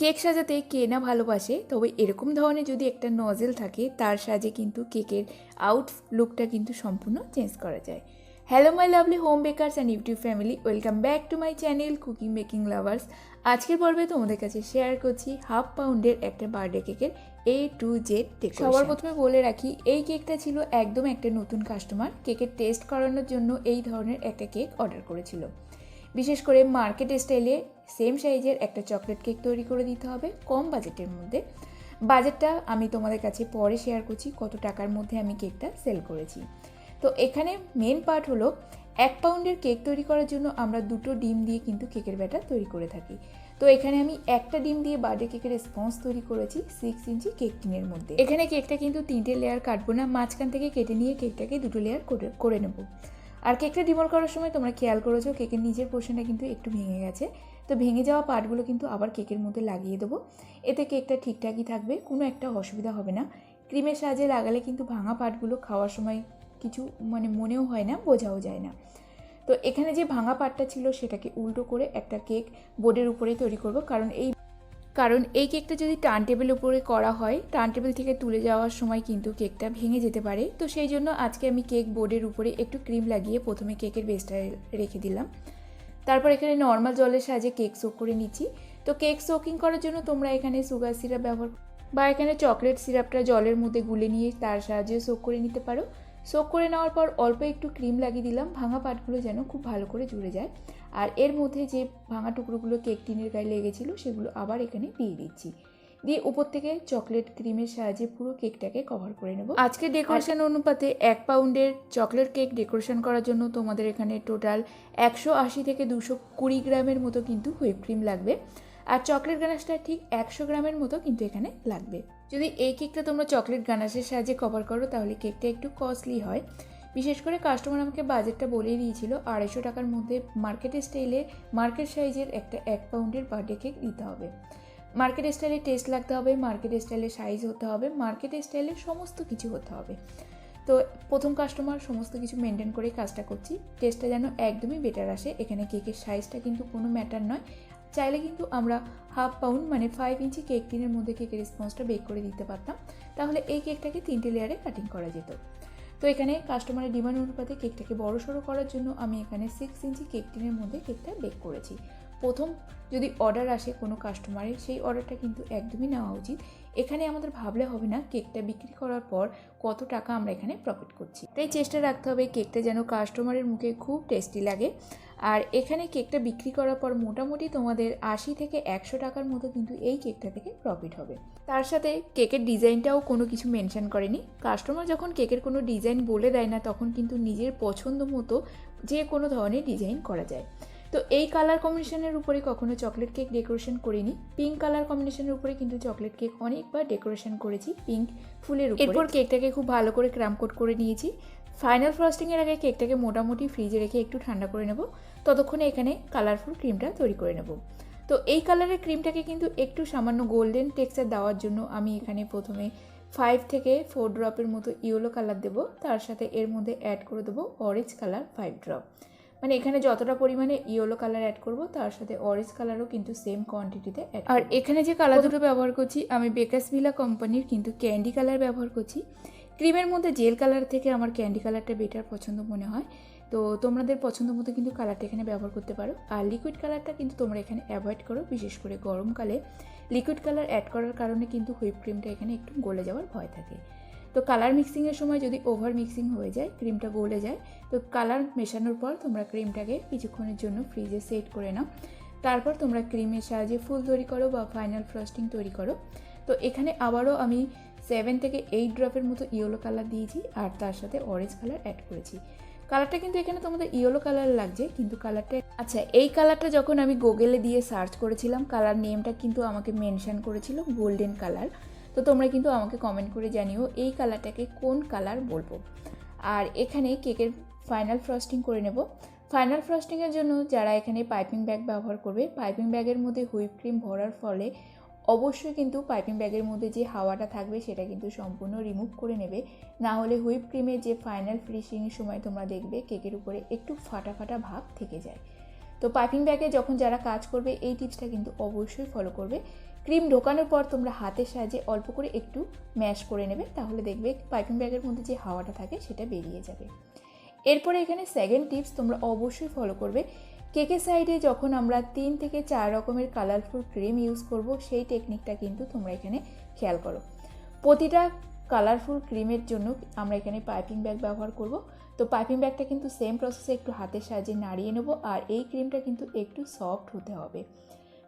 Cake সাজাতে কে না ভালোবাসে, তবে এরকম ধরনের যদি একটা নজেল থাকে, তার সাজে কিন্তু কেকের আউট লুকটা কিন্তু সম্পূর্ণ চেঞ্জ করা যায়। Hello my lovely home bakers and YouTube family welcome back to my channel cooking baking lovers আজকের পর্বে তোমাদের কাছে শেয়ার করছি হাফ পাউন্ডের একটা বার্থডে কেকের এ টু জেড সবার প্রথমে বলে রাখি, এই কেকটা ছিল একদম একটা নতুন কাস্টমার কেকের টেস্ট করানোর জন্য এই ধরনের একটা কেক অর্ডার করেছিল। বিশেষ করে মার্কেট স্টাইলে সেম সাইজের একটা চকলেট কেক তৈরি করে দিতে হবে, কম বাজেটের মধ্যে। বাজেটটা আমি তোমাদের কাছে পরে শেয়ার করছি, কত টাকার মধ্যে আমি কেকটা সেল করেছি। তো এখানে মেন পার্ট হলো, এক পাউন্ডের কেক তৈরি করার জন্য আমরা দুটো ডিম দিয়ে কিন্তু কেকের ব্যাটার তৈরি করে থাকি। তো এখানে আমি একটা ডিম দিয়ে বার্থডে কেকের স্পঞ্জ তৈরি করেছি সিক্স ইঞ্চি কেক টিনের মধ্যে। এখানে কেকটা কিন্তু তিনটে লেয়ার কাটবো না, মাঝখান থেকে কেটে নিয়ে কেকটাকে দুটো লেয়ার করে নেব। আর কেকটা ডিমল করার সময় তোমরা খেয়াল করেছ, কেকের নিচের পোর্শনটা কিন্তু একটু ভেঙে গেছে। তো ভেঙে যাওয়া পার্টগুলো কিন্তু আবার কেকের মধ্যে লাগিয়ে দেবো। এতে কেকটা ঠিকঠাকই থাকবে, কোনো একটা অসুবিধা হবে না। ক্রিমের সাহায্যে লাগালে কিন্তু ভাঙা পার্টগুলো খাওয়ার সময় কিছু মানে মনেও হয় না, বোঝাও যায় না। তো এখানে যে ভাঙা পার্টটা ছিল সেটাকে উল্টো করে একটা কেক বোর্ডের উপরে তৈরি করব, কারণ এই কারণ এই কেকটা যদি টার্ন টেবিল উপরে করা হয় টার্ন টেবিল থেকে তুলে যাওয়ার সময় কিন্তু কেকটা ভেঙে যেতে পারে। তো সেই জন্য আজকে আমি কেক বোর্ডের উপরে একটু ক্রিম লাগিয়ে প্রথমে কেকের বেসটা রেখে দিলাম। তারপর এখানে নর্মাল জলের সাহায্যে কেক সোক করে নিচ্ছি। তো কেক সোকিং করার জন্য তোমরা এখানে সুগার সিরাপ ব্যবহার বা এখানে চকলেট সিরাপটা জলের মধ্যে গুলে নিয়ে তার সাহায্যে সোক করে নিতে পারো। সোক করে নেওয়ার পর অল্প একটু ক্রিম লাগিয়ে দিলাম, ভাঙা পাটগুলো যেন খুব ভালো করে জুড়ে যায়। আর এর মধ্যে যে ভাঙা টুকরোগুলো কেক টিনের গায়ে লেগেছিলো সেগুলো আবার এখানে দিয়ে দিচ্ছি। দিয়ে উপর থেকে চকলেট ক্রিমের সাহায্যে পুরো কেকটাকে কভার করে নেব। আজকে ডেকোরেশন অনুপাতে এক পাউন্ডের চকলেট কেক ডেকোরেশন করার জন্য তোমাদের এখানে টোটাল একশো আশি থেকে দুশো কুড়ি গ্রামের মতো কিন্তু হুইপ ক্রিম লাগবে। আর চকলেট গানাশটা ঠিক একশো গ্রামের মতো কিন্তু এখানে লাগবে। যদি এই কেকটা তোমরা চকলেট গানাশের সাহায্যে কভার করো, তাহলে কেকটা একটু কস্টলি হয়। বিশেষ করে কাস্টমার আমাকে বাজেটটা বলেই দিয়েছিল, আড়াইশো টাকার মধ্যে মার্কেট স্টাইলে, মার্কেট সাইজের একটা এক পাউন্ডের বার্থডে কেক দিতে হবে। মার্কেট স্টাইলে টেস্ট লাগতে হবে, মার্কেট স্টাইলে সাইজ হতে হবে, মার্কেট স্টাইলে সমস্ত কিছু হতে হবে। তো প্রথম কাস্টমার সমস্ত কিছু মেনটেন করেই কাজটা করছি। টেস্টটা যেন একদমই বেটার আসে। এখানে কেকের সাইজটা কিন্তু কোনো ম্যাটার নয়। চাইলে কিন্তু আমরা হাফ পাউন্ড মানে ফাইভ ইঞ্চি কেক টিনের মধ্যে কেকের রেসপন্সটা বেক করে দিতে পারতাম। তাহলে এই কেকটাকে তিনটে লেয়ারে কাটিং করা যেত। তো এখানে কাস্টমারের ডিমান্ড অনুপাতে কেকটাকে বড় সড়ো করার জন্য আমি এখানে সিক্স ইঞ্চি কেক টিনের মধ্যে কেকটা বেক করেছি। প্রথম যদি অর্ডার আসে কোনো কাস্টমারের সেই অর্ডারটা কিন্তু একদমই নেওয়া উচিত। এখানে আমাদের ভাবলে হবে না কেকটা বিক্রি করার পর কত টাকা আমরা এখানে প্রফিট করছি। তাই চেষ্টা রাখতে হবে কেকটা যেন কাস্টমারের মুখে খুব টেস্টি লাগে। আর এখানে কেকটা বিক্রি করার পর মোটামুটি তোমাদের আশি থেকে একশো টাকার মতো কিন্তু এই কেকটা থেকে প্রফিট হবে। তার সাথে কেকের ডিজাইনটাও কোনো কিছু মেনশন করেনি। কাস্টমার যখন কেকের কোনো ডিজাইন বলে দেয় না, তখন কিন্তু নিজের পছন্দ মতো যে কোনো ধরনের ডিজাইন করা যায়। তো এই কালার কম্বিনেশনের উপরে কখনো চকলেট কেক ডেকোরেশন করিনি। পিঙ্ক কালার কম্বিনেশনের উপরে কিন্তু চকলেট কেক অনেকবার ডেকোরেশন করেছি পিঙ্ক ফুলের উপর। এরপর কেকটাকে খুব ভালো করে ক্রাম কোট করে নিয়েছি। ফাইনাল ফ্রস্টিংয়ের আগে কেকটাকে মোটামুটি ফ্রিজে রেখে একটু ঠান্ডা করে নেব। ততক্ষণে এখানে কালারফুল ক্রিমটা তৈরি করে নেব। তো এই কালারের ক্রিমটাকে কিন্তু একটু সামান্য গোল্ডেন টেক্সচার দেওয়ার জন্য আমি এখানে প্রথমে ফাইভ থেকে ফোর ড্রপের মতো ইয়েলো কালার দেবো। তার সাথে এর মধ্যে অ্যাড করে দেবো অরেঞ্জ কালার ফাইভ ড্রপ মানে এখানে যতটা পরিমাণে ইয়েলো কালার অ্যাড করব তার সাথে অরেঞ্জ কালারও কিন্তু সেম কোয়ান্টিটিতে অ্যাড আর এখানে যে কালার দুটো ব্যবহার করছি আমি বেকাস ভিলা কোম্পানির কিন্তু ক্যান্ডি কালার ব্যবহার করছি। ক্রিমের মধ্যে জেল কালার থেকে আমার ক্যান্ডি কালারটা বেটার পছন্দ মনে হয়। তো তোমাদের পছন্দ মতো কিন্তু কালারটা এখানে ব্যবহার করতে পারো। আর লিকুইড কালারটা কিন্তু তোমরা এখানে অ্যাভয়েড করো বিশেষ করে গরমকালে। লিকুইড কালার অ্যাড করার কারণে কিন্তু হুইপ ক্রিমটা এখানে একটু গলে যাওয়ার ভয় থাকে। তো কালার মিক্সিংয়ের সময় যদি ওভার মিক্সিং হয়ে যায় ক্রিমটা গলে যায়, তো কালার মেশানোর পর তোমরা ক্রিমটাকে কিছুক্ষণের জন্য ফ্রিজে সেট করে নাও। তারপর তোমরা ক্রিমের সাহায্যে ফুল তৈরি করো বা ফাইনাল ফ্রস্টিং তৈরি করো। তো এখানে আবারও আমি সেভেন থেকে এইট ড্রপের মতো ইয়েলো কালার দিয়েছি আর তার সাথে অরেঞ্জ কালার অ্যাড করেছি। কালারটা কিন্তু এখানে তোমাদের ইয়েলো কালার লাগছে, কিন্তু কালারটা আচ্ছা এই কালারটা যখন আমি গুগলে দিয়ে সার্চ করেছিলাম কালার নেমটা কিন্তু আমাকে মেনশন করেছিল গোল্ডেন কালার তো তোমরা কিন্তু আমাকে কমেন্ট করে জানিও এই কালারটাকে কোন কালার বলব। আর এখানে কেকের ফাইনাল ফ্রস্টিং করে নেব। ফাইনাল ফ্রস্টিংয়ের জন্য যারা এখানে পাইপিং ব্যাগ ব্যবহার করবে পাইপিং ব্যাগের মধ্যে হুইপ ক্রিম ভরার ফলে অবশ্যই কিন্তু পাইপিং ব্যাগের মধ্যে যে হাওয়াটা থাকবে সেটা কিন্তু সম্পূর্ণ রিমুভ করে নেবে। না হলে হুইপ ক্রিমের যে ফাইনাল ফিনিশিংয়ের সময় তোমরা দেখবে কেকের উপরে একটু ফাটা ফাটা ভাব থেকে যায়। তো পাইপিং ব্যাগে যখন যারা কাজ করবে, এই টিপসটা কিন্তু অবশ্যই ফলো করবে। ক্রিম ঢোকানোর পর তোমরা হাতের সাহায্যে অল্প করে একটু ম্যাশ করে নেবে, তাহলে দেখবে পাইপিং ব্যাগের মধ্যে যে হাওয়াটা থাকে, সেটা বেরিয়ে যাবে। এরপরে এখানে সেকেন্ড টিপস তোমরা অবশ্যই ফলো করবে। কেকের সাইডে যখন আমরা তিন থেকে চার রকমের কালারফুল ক্রিম ইউজ করব, সেই টেকনিকটা কিন্তু তোমরা এখানে খেয়াল করো। প্রতিটা কালারফুল ক্রিমের জন্য আমরা এখানে পাইপিং ব্যাগ ব্যবহার করব। তো পাইপিং ব্যাগটা কিন্তু সেম প্রসেসে একটু হাতের সাহায্যে নাড়িয়ে নেব আর এই ক্রিমটা কিন্তু একটু সফট হতে হবে।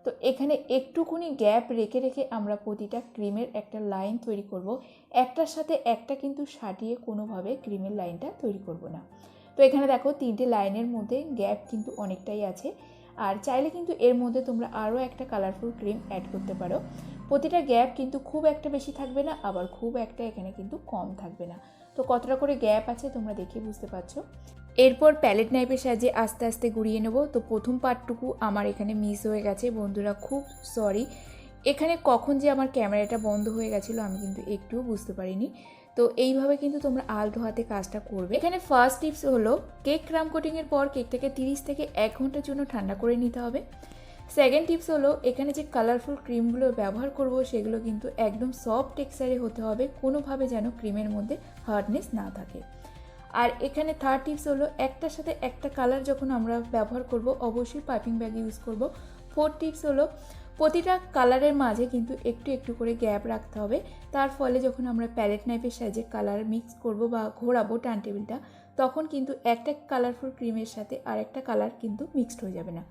তো এখানে একটুকুনি গ্যাপ রেখে রেখে আমরা প্রতিটা ক্রিমের একটা লাইন তৈরি করব। একটার সাথে একটা কিন্তু সাটিয়ে কোনোভাবে ক্রিমের লাইনটা তৈরি করব না। তো এখানে দেখো তিনটে লাইনের মধ্যে গ্যাপ কিন্তু অনেকটাই আছে। আর চাইলে কিন্তু এর মধ্যে তোমরা আরও একটা কালারফুল ক্রিম অ্যাড করতে পারো। প্রতিটা গ্যাপ কিন্তু খুব একটা বেশি থাকবে না, আবার খুব একটা এখানে কিন্তু কম থাকবে না। তো কতটা করে গ্যাপ আছে তোমরা দেখে বুঝতে পারছ? এরপর প্যালেট নাইফের সাহায্যে আস্তে আস্তে গুড়িয়ে নেব। তো প্রথম পার্টটুকু আমার এখানে মিস হয়ে গেছে। বন্ধুরা, খুব সরি এখানে কখন যে আমার ক্যামেরাটা বন্ধ হয়ে গেছিল আমি কিন্তু একটুও বুঝতে পারিনি। তো এইভাবে কিন্তু তোমরা আলতো হাতে কাজটা করবে। এখানে ফার্স্ট টিপস হলো কেক ক্রাম কোটিংয়ের পর কেকটাকে তিরিশ থেকে এক ঘণ্টার জন্য ঠান্ডা করে নিতে হবে। সেকেন্ড টিপস হলো, এখানে যে কালারফুল ক্রিমগুলো ব্যবহার করব, সেগুলো কিন্তু একদম সফট টেক্সচারে হতে হবে, কোনোভাবে যেন ক্রিমের মধ্যে হার্ডনেস না থাকে। আর এখানে থার্ড টিপস হলো, একটার সাথে একটা কালার যখন আমরা ব্যবহার করব, অবশ্যই পাইপিং ব্যাগ ইউজ করব। ফোর্থ টিপস হলো প্রতিটা কালারের মাঝে কিন্তু একটু একটু করে গ্যাপ রাখতে হবে। তার ফলে যখন আমরা প্যালেট নাইফের সাহায্যে কালার মিক্স করব বা ঘোরাবো টান টেবিলটা তখন কিন্তু একটা কালারফুল ক্রিমের সাথে আর একটা কালার কিন্তু মিক্সড হয়ে যাবে না।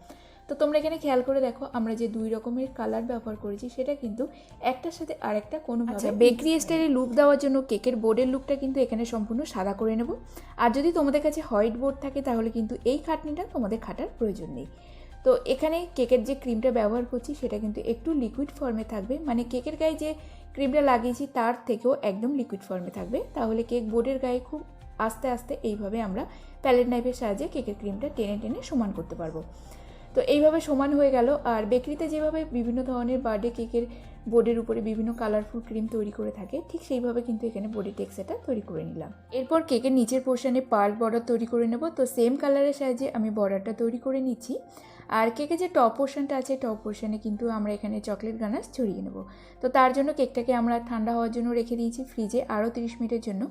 তো তোমরা এখানে খেয়াল করে দেখো আমরা যে দুই রকমের কালার ব্যবহার করেছি সেটা কিন্তু একটার সাথে আরেকটা কোনোভাবে বেকরি স্টাইলে লুক দেওয়ার জন্য কেকের বোর্ডের লুকটা কিন্তু এখানে সম্পূর্ণ সাদা করে নেব। আর যদি তোমাদের কাছে হোয়াইট বোর্ড থাকে তাহলে কিন্তু এই খাটনিটা তোমাদের খাটার প্রয়োজন নেই। তো এখানে কেকের যে ক্রিমটা ব্যবহার করছি, সেটা কিন্তু একটু লিকুইড ফর্মে থাকবে। মানে কেকের গায়ে যে ক্রিমটা লাগিয়েছি, তার থেকেও একদম লিকুইড ফর্মে থাকবে। তাহলে কেক বোর্ডের গায়ে খুব আস্তে আস্তে এইভাবে আমরা প্যালেট নাইফের সাহায্যে কেকের ক্রিমটা টেনে টেনে সমান করতে পারব। তো এইভাবে সমান হয়ে গেল। আর বেকারিতে যেভাবে বিভিন্ন ধরনের বার্থডে কেকের বোর্ডের উপরে বিভিন্ন কালারফুল ক্রিম তৈরি করে থাকে, ঠিক সেইভাবে কিন্তু এখানে বডি টেক্সচারটা তৈরি করে নিলাম। এরপর কেকের নিচের পোর্শনে পার্ল বর্ডার তৈরি করে নেব। তো সেম কালারের সাহায্যে আমি বর্ডারটা তৈরি করে নিচ্ছি। আর কেকের যে টপ পোর্শনটা আছে টপ পোর্শনে কিন্তু আমরা এখানে চকলেট গানাশ ছড়িয়ে নেব। তো তার জন্য কেকটাকে আমরা ঠান্ডা হওয়ার জন্য রেখে দিয়েছি ফ্রিজে আরও তিরিশ মিনিটের জন্য।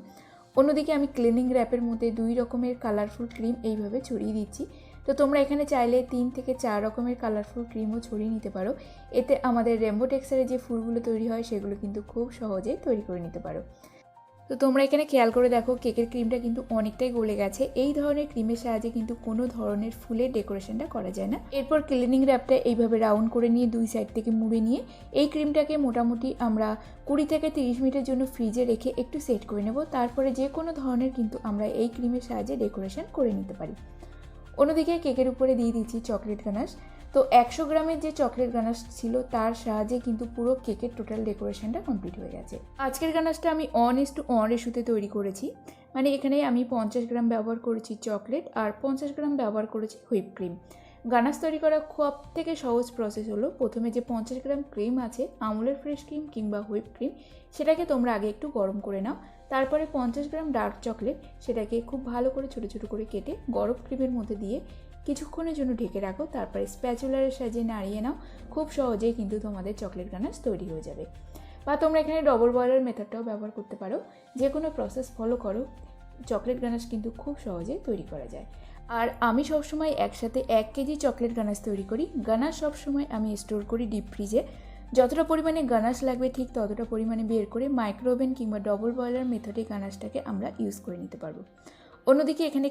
অন্যদিকে আমি ক্লিনিং র্যাপের মধ্যে দুই রকমের কালারফুল ক্রিম এইভাবে ছড়িয়ে দিচ্ছি। তো তোমরা এখানে চাইলে তিন থেকে চার রকমের কালারফুল ক্রিমও ছড়িয়ে নিতে পারো। এতে আমাদের রেম্বো টেক্সারে যে ফুলগুলো তৈরি হয়, সেগুলো কিন্তু খুব সহজে তৈরি করে নিতে পারো। তো তোমরা এখানে খেয়াল করে দেখো, কেকের ক্রিমটা কিন্তু অনেকটাই গলে গেছে। এই ধরনের ক্রিমের সাহায্যে কিন্তু কোনো ধরনের ফুলের ডেকোরেশনটা করা যায় না। এরপর ক্লিনিং র্যাপটা এইভাবে রাউন্ড করে নিয়ে দুই সাইড থেকে মুড়ে নিয়ে এই ক্রিমটাকে মোটামুটি আমরা কুড়ি থেকে তিরিশ মিনিটের জন্য ফ্রিজে রেখে একটু সেট করে নেব। তারপরে যে কোনো ধরনের কিন্তু আমরা এই ক্রিমের সাহায্যে ডেকোরেশন করে নিতে পারি। অন্যদিকে কেকের উপরে দিয়ে দিচ্ছি চকলেট গানাশ তো একশো গ্রামের যে চকলেট গানাশ ছিল, তার সাহায্যে কিন্তু পুরো কেকের টোটাল ডেকোরেশনটা কমপ্লিট হয়ে গেছে। আজকের গানাশটা আমি অন ইস টু অন রেশুতে তৈরি করেছি। মানে এখানে আমি পঞ্চাশ গ্রাম ব্যবহার করেছি চকলেট আর পঞ্চাশ গ্রাম ব্যবহার করেছি হুইপ ক্রিম গানাস তৈরি করা সব থেকে সহজ প্রসেস হলো। প্রথমে যে পঞ্চাশ গ্রাম ক্রিম আছে, আমুলের ফ্রেশ ক্রিম কিংবা হুইপ ক্রিম সেটাকে তোমরা আগে একটু গরম করে নাও। তারপরে পঞ্চাশ গ্রাম ডার্ক চকলেট সেটাকে খুব ভালো করে ছোটো ছোটো করে কেটে গরম ক্রিমের মধ্যে দিয়ে কিছুক্ষণের জন্য ঢেকে রাখো, তারপরে স্প্যাচুলারের সাহায্যে নাড়িয়ে নাও। খুব সহজেই কিন্তু তোমাদের চকলেট গানাস তৈরি হয়ে যাবে। বা তোমরা এখানে ডবল বয়লার মেথডটাও ব্যবহার করতে পারো। যে কোনো প্রসেস ফলো করো চকলেট গানাশ কিন্তু খুব সহজে তৈরি করা যায়। আর আমি সবসময় একসাথে এক কেজি চকলেট গানাশ তৈরি করি। গানাশ সবসময় আমি স্টোর করি ডিপ ফ্রিজে যতটা পরিমাণে গানাশ লাগবে ঠিক ততটা পরিমাণে বের করে মাইক্রোওভেন কিংবা ডবল বয়লার মেথডে গানাশটাকে আমরা ইউজ করে নিতে পারব। অন্যদিকে এখানে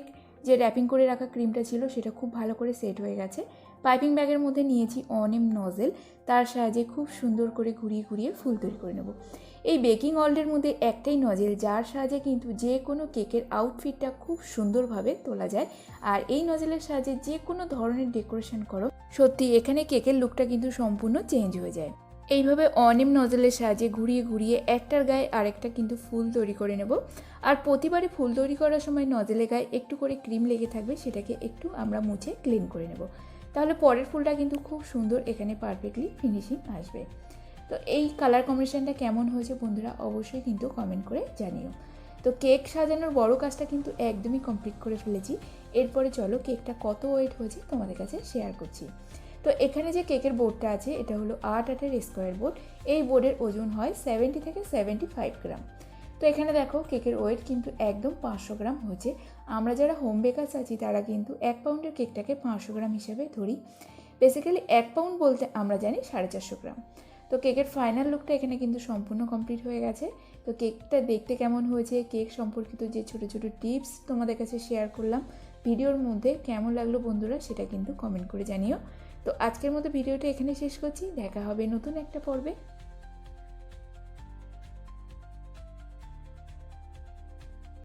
যে র্যাপিং করে রাখা ক্রিমটা ছিল সেটা খুব ভালো করে সেট হয়ে গেছে। পাইপিং ব্যাগের মধ্যে নিয়েছি অনেম নজেল তার সাহায্যে খুব সুন্দর করে ঘুরিয়ে ঘুরিয়ে ফুল তৈরি করে নেব। এই বেকিং অল্ডের মধ্যে একটাই নজেল যার সাহায্যে কিন্তু যে কোনো কেকের আউটফিটটা খুব সুন্দরভাবে তোলা যায়। আর এই নজেলের সাহায্যে যে কোনো ধরনের ডেকোরেশন করো, সত্যি এখানে কেকের লুকটা কিন্তু সম্পূর্ণ চেঞ্জ হয়ে যায়। এইভাবে অনিম নজলের সাহায্যে ঘুরিয়ে ঘুরিয়ে একটার গায়ে আরেকটা কিন্তু ফুল তৈরি করে নেব। আর প্রতিবারে ফুল তৈরি করার সময় নজলের গায়ে একটু করে ক্রিম লেগে থাকবে, সেটাকে একটু আমরা মুছে ক্লিন করে নেব। তাহলে পরের ফুলটা কিন্তু খুব সুন্দর এখানে পারফেক্টলি ফিনিশিং আসবে। তো এই কালার কম্বিনেশনটা কেমন হয়েছে বন্ধুরা অবশ্যই কিন্তু কমেন্ট করে জানিও। তো কেক সাজানোর বড় কাজটা কিন্তু একদমই কমপ্লিট করে ফেলেছি। এরপরে চলো কেকটা কত ওয়েট হয়েছে তোমাদের কাছে শেয়ার করছি। তো এখানে যে কেকের বোর্ডটা আছে, এটা হলো আট আটের স্কোয়ার বোর্ড। এই বোর্ডের ওজন হয় সেভেন্টি থেকে সেভেন্টি ফাইভ গ্রাম। তো এখানে দেখো কেকের ওয়েট কিন্তু একদম পাঁচশো গ্রাম হয়েছে আমরা যারা হোম বেকার্স আছি, তারা কিন্তু এক পাউন্ডের কেকটাকে পাঁচশো গ্রাম হিসেবে ধরি। বেসিক্যালি এক পাউন্ড বলতে আমরা জানি সাড়ে চারশো গ্রাম। তো কেকের ফাইনাল লুকটা এখানে কিন্তু সম্পূর্ণ কমপ্লিট হয়ে গেছে। তো কেকটা দেখতে কেমন হয়েছে, কেক সম্পর্কিত যে ছোটো ছোটো টিপস তোমাদের কাছে শেয়ার করলাম, ভিডিওর মধ্যে কেমন লাগল বন্ধুরা সেটা কিন্তু কমেন্ট করে জানিও। তো আজকের মতো ভিডিওটা এখানে শেষ করছি। দেখা হবে নতুন একটা পর্বে।